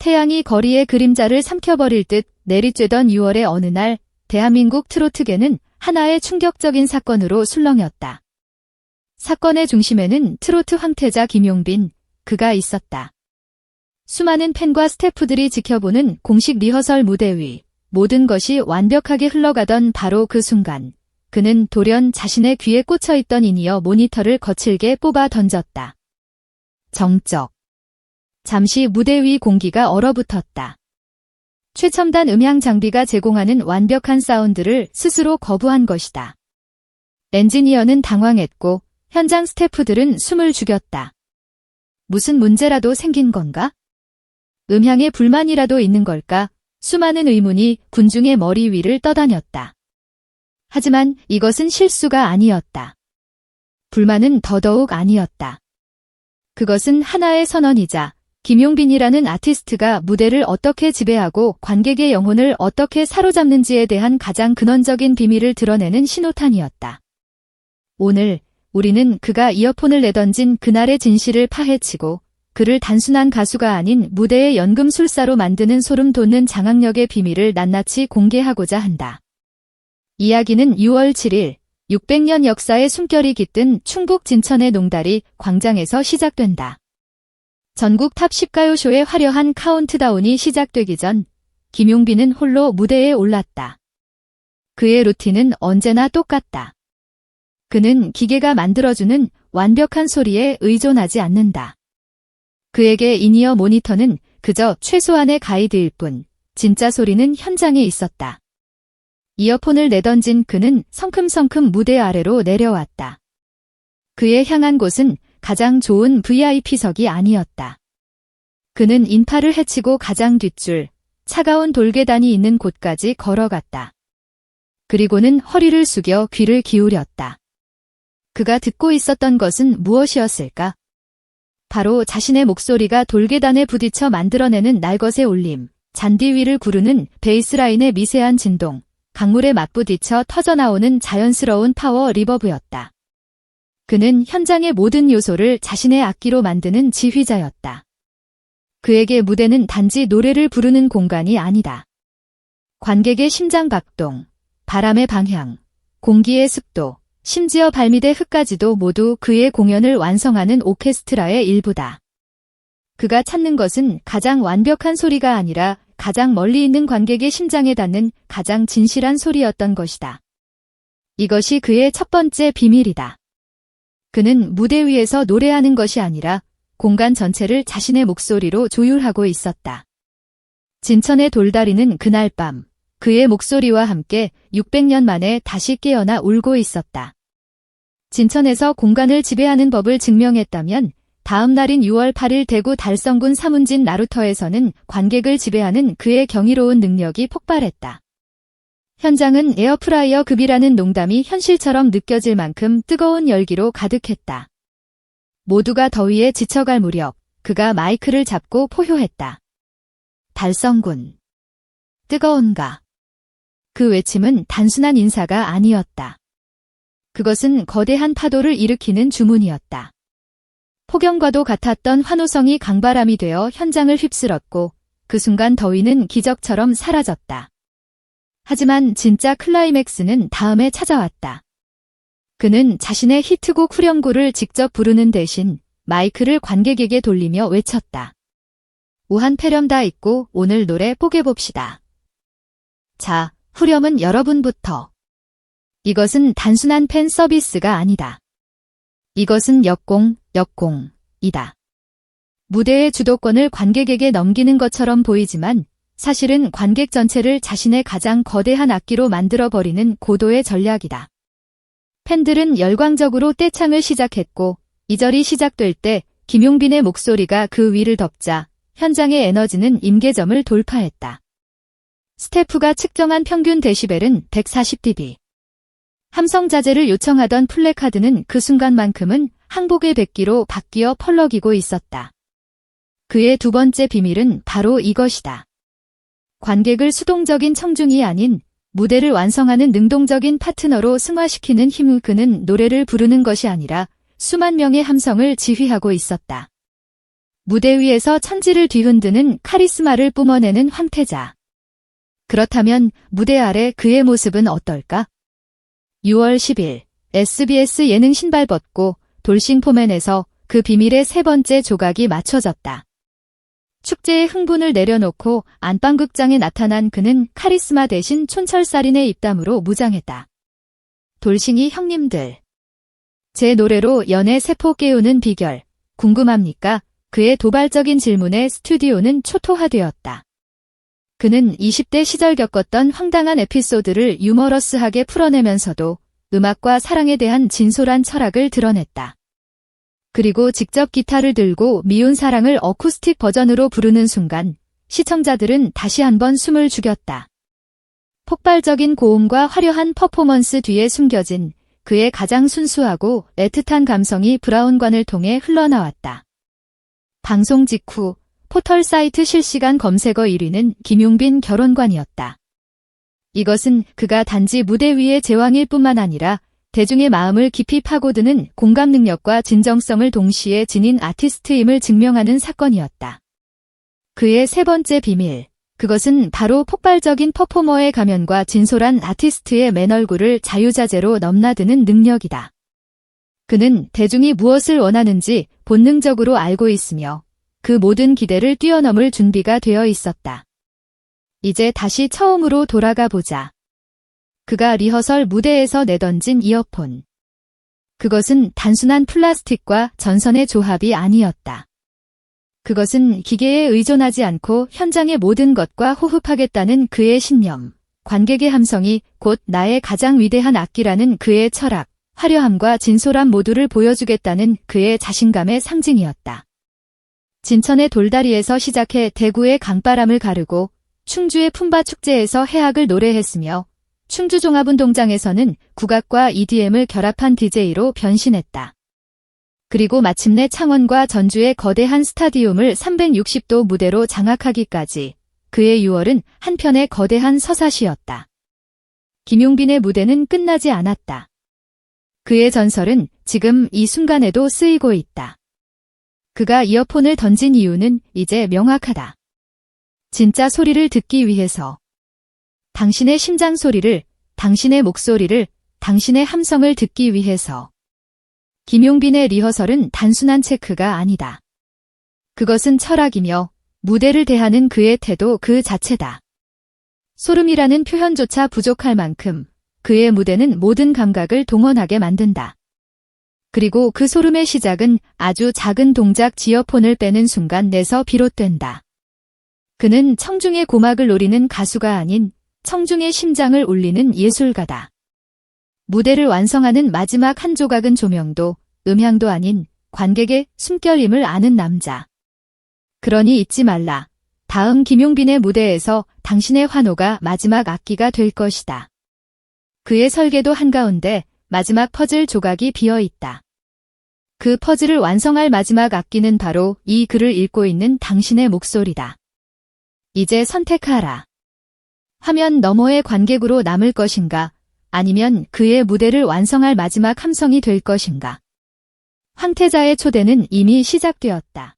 태양이 거리의 그림자를 삼켜버릴 듯 내리쬐던 6월의 어느 날 대한민국 트로트계는 하나의 충격적인 사건으로 술렁였다. 사건의 중심에는 트로트 황태자 김용빈, 그가 있었다. 수많은 팬과 스태프들이 지켜보는 공식 리허설 무대 위, 모든 것이 완벽하게 흘러가던 바로 그 순간, 그는 돌연 자신의 귀에 꽂혀 있던 인이어 모니터를 거칠게 뽑아 던졌다. 정적. 잠시 무대 위 공기가 얼어붙었다. 최첨단 음향 장비가 제공하는 완벽한 사운드를 스스로 거부한 것이다. 엔지니어는 당황했고 현장 스태프들은 숨을 죽였다. 무슨 문제라도 생긴 건가? 음향에 불만이라도 있는 걸까? 수많은 의문이 군중의 머리 위를 떠다녔다. 하지만 이것은 실수가 아니었다. 불만은 더더욱 아니었다. 그것은 하나의 선언이자 김용빈이라는 아티스트가 무대를 어떻게 지배하고 관객의 영혼을 어떻게 사로잡는지에 대한 가장 근원적인 비밀을 드러내는 신호탄이었다. 오늘 우리는 그가 이어폰을 내던진 그날의 진실을 파헤치고 그를 단순한 가수가 아닌 무대의 연금술사로 만드는 소름 돋는 장악력의 비밀을 낱낱이 공개하고자 한다. 이야기는 6월 7일 600년 역사의 숨결이 깃든 충북 진천의 농다리 광장에서 시작된다. 전국 탑 10 가요쇼의 화려한 카운트다운이 시작되기 전 김용빈은 홀로 무대에 올랐다. 그의 루틴은 언제나 똑같다. 그는 기계가 만들어주는 완벽한 소리에 의존하지 않는다. 그에게 인이어 모니터는 그저 최소한의 가이드일 뿐, 진짜 소리는 현장에 있었다. 이어폰을 내던진 그는 성큼성큼 무대 아래로 내려왔다. 그의 향한 곳은 가장 좋은 VIP석이 아니었다. 그는 인파를 헤치고 가장 뒷줄, 차가운 돌계단이 있는 곳까지 걸어갔다. 그리고는 허리를 숙여 귀를 기울였다. 그가 듣고 있었던 것은 무엇이었을까? 바로 자신의 목소리가 돌계단에 부딪혀 만들어내는 날것의 울림, 잔디 위를 구르는 베이스라인의 미세한 진동, 강물에 맞부딪혀 터져나오는 자연스러운 파워 리버브였다. 그는 현장의 모든 요소를 자신의 악기로 만드는 지휘자였다. 그에게 무대는 단지 노래를 부르는 공간이 아니다. 관객의 심장 박동, 바람의 방향, 공기의 습도, 심지어 발밑의 흙까지도 모두 그의 공연을 완성하는 오케스트라의 일부다. 그가 찾는 것은 가장 완벽한 소리가 아니라 가장 멀리 있는 관객의 심장에 닿는 가장 진실한 소리였던 것이다. 이것이 그의 첫 번째 비밀이다. 그는 무대 위에서 노래하는 것이 아니라 공간 전체를 자신의 목소리로 조율하고 있었다. 진천의 돌다리는 그날 밤 그의 목소리와 함께 600년 만에 다시 깨어나 울고 있었다. 진천에서 공간을 지배하는 법을 증명했다면 다음 날인 6월 8일 대구 달성군 사문진 나루터에서는 관객을 지배하는 그의 경이로운 능력이 폭발했다. 현장은 에어프라이어 급이라는 농담이 현실처럼 느껴질 만큼 뜨거운 열기로 가득했다. 모두가 더위에 지쳐갈 무렵 그가 마이크를 잡고 포효했다. 달성군. 뜨거운가. 그 외침은 단순한 인사가 아니었다. 그것은 거대한 파도를 일으키는 주문이었다. 폭염과도 같았던 환호성이 강바람이 되어 현장을 휩쓸었고 그 순간 더위는 기적처럼 사라졌다. 하지만 진짜 클라이맥스는 다음에 찾아왔다. 그는 자신의 히트곡 후렴구를 직접 부르는 대신 마이크를 관객에게 돌리며 외쳤다. 우한 폐렴 다 있고 오늘 노래 뽀개봅시다. 자, 후렴은 여러분부터. 이것은 단순한 팬 서비스가 아니다. 이것은 역공, 역공이다. 무대의 주도권을 관객에게 넘기는 것처럼 보이지만 사실은 관객 전체를 자신의 가장 거대한 악기로 만들어버리는 고도의 전략이다. 팬들은 열광적으로 떼창을 시작했고 이절이 시작될 때 김용빈의 목소리가 그 위를 덮자 현장의 에너지는 임계점을 돌파했다. 스태프가 측정한 평균 데시벨은 140dB. 함성 자제를 요청하던 플래카드는 그 순간만큼은 항복의 백기로 바뀌어 펄럭이고 있었다. 그의 두 번째 비밀은 바로 이것이다. 관객을 수동적인 청중이 아닌 무대를 완성하는 능동적인 파트너로 승화시키는 힘을 그는 노래를 부르는 것이 아니라 수만 명의 함성을 지휘하고 있었다. 무대 위에서 천지를 뒤흔드는 카리스마를 뿜어내는 황태자. 그렇다면 무대 아래 그의 모습은 어떨까? 6월 10일 SBS 예능 신발 벗고 돌싱 포맨에서 그 비밀의 세 번째 조각이 맞춰졌다. 축제의 흥분을 내려놓고 안방극장에 나타난 그는 카리스마 대신 촌철살인의 입담으로 무장했다. 돌싱이 형님들. 제 노래로 연애 세포 깨우는 비결, 궁금합니까? 그의 도발적인 질문에 스튜디오는 초토화되었다. 그는 20대 시절 겪었던 황당한 에피소드를 유머러스하게 풀어내면서도 음악과 사랑에 대한 진솔한 철학을 드러냈다. 그리고 직접 기타를 들고 미운 사랑을 어쿠스틱 버전으로 부르는 순간 시청자들은 다시 한번 숨을 죽였다. 폭발적인 고음과 화려한 퍼포먼스 뒤에 숨겨진 그의 가장 순수하고 애틋한 감성이 브라운관을 통해 흘러나왔다. 방송 직후 포털 사이트 실시간 검색어 1위는 김용빈 결혼관이었다. 이것은 그가 단지 무대 위의 제왕일 뿐만 아니라 대중의 마음을 깊이 파고드는 공감 능력과 진정성을 동시에 지닌 아티스트임을 증명하는 사건이었다. 그의 세 번째 비밀. 그것은 바로 폭발적인 퍼포머의 가면과 진솔한 아티스트의 맨얼굴을 자유자재로 넘나드는 능력이다. 그는 대중이 무엇을 원하는지 본능적으로 알고 있으며 그 모든 기대를 뛰어넘을 준비가 되어 있었다. 이제 다시 처음으로 돌아가 보자. 그가 리허설 무대에서 내던진 이어폰. 그것은 단순한 플라스틱과 전선의 조합이 아니었다. 그것은 기계에 의존하지 않고 현장의 모든 것과 호흡하겠다는 그의 신념, 관객의 함성이 곧 나의 가장 위대한 악기라는 그의 철학, 화려함과 진솔함 모두를 보여주겠다는 그의 자신감의 상징이었다. 진천의 돌다리에서 시작해 대구의 강바람을 가르고 충주의 품바 축제에서 해악을 노래했으며 충주종합운동장에서는 국악과 EDM을 결합한 DJ로 변신했다. 그리고 마침내 창원과 전주의 거대한 스타디움을 360도 무대로 장악하기까지 그의 6월은 한편의 거대한 서사시였다. 김용빈의 무대는 끝나지 않았다. 그의 전설은 지금 이 순간에도 쓰이고 있다. 그가 이어폰을 던진 이유는 이제 명확하다. 진짜 소리를 듣기 위해서. 당신의 심장 소리를, 당신의 목소리를, 당신의 함성을 듣기 위해서. 김용빈의 리허설은 단순한 체크가 아니다. 그것은 철학이며 무대를 대하는 그의 태도 그 자체다. 소름이라는 표현조차 부족할 만큼 그의 무대는 모든 감각을 동원하게 만든다. 그리고 그 소름의 시작은 아주 작은 동작 지어폰을 빼는 순간 내서 비롯된다. 그는 청중의 고막을 노리는 가수가 아닌 청중의 심장을 울리는 예술가다. 무대를 완성하는 마지막 한 조각은 조명도 음향도 아닌 관객의 숨결임을 아는 남자. 그러니 잊지 말라. 다음 김용빈의 무대에서 당신의 환호가 마지막 악기가 될 것이다. 그의 설계도 한가운데 마지막 퍼즐 조각이 비어 있다. 그 퍼즐을 완성할 마지막 악기는 바로 이 글을 읽고 있는 당신의 목소리다. 이제 선택하라. 화면 너머의 관객으로 남을 것인가, 아니면 그의 무대를 완성할 마지막 함성이 될 것인가. 황태자의 초대는 이미 시작되었다.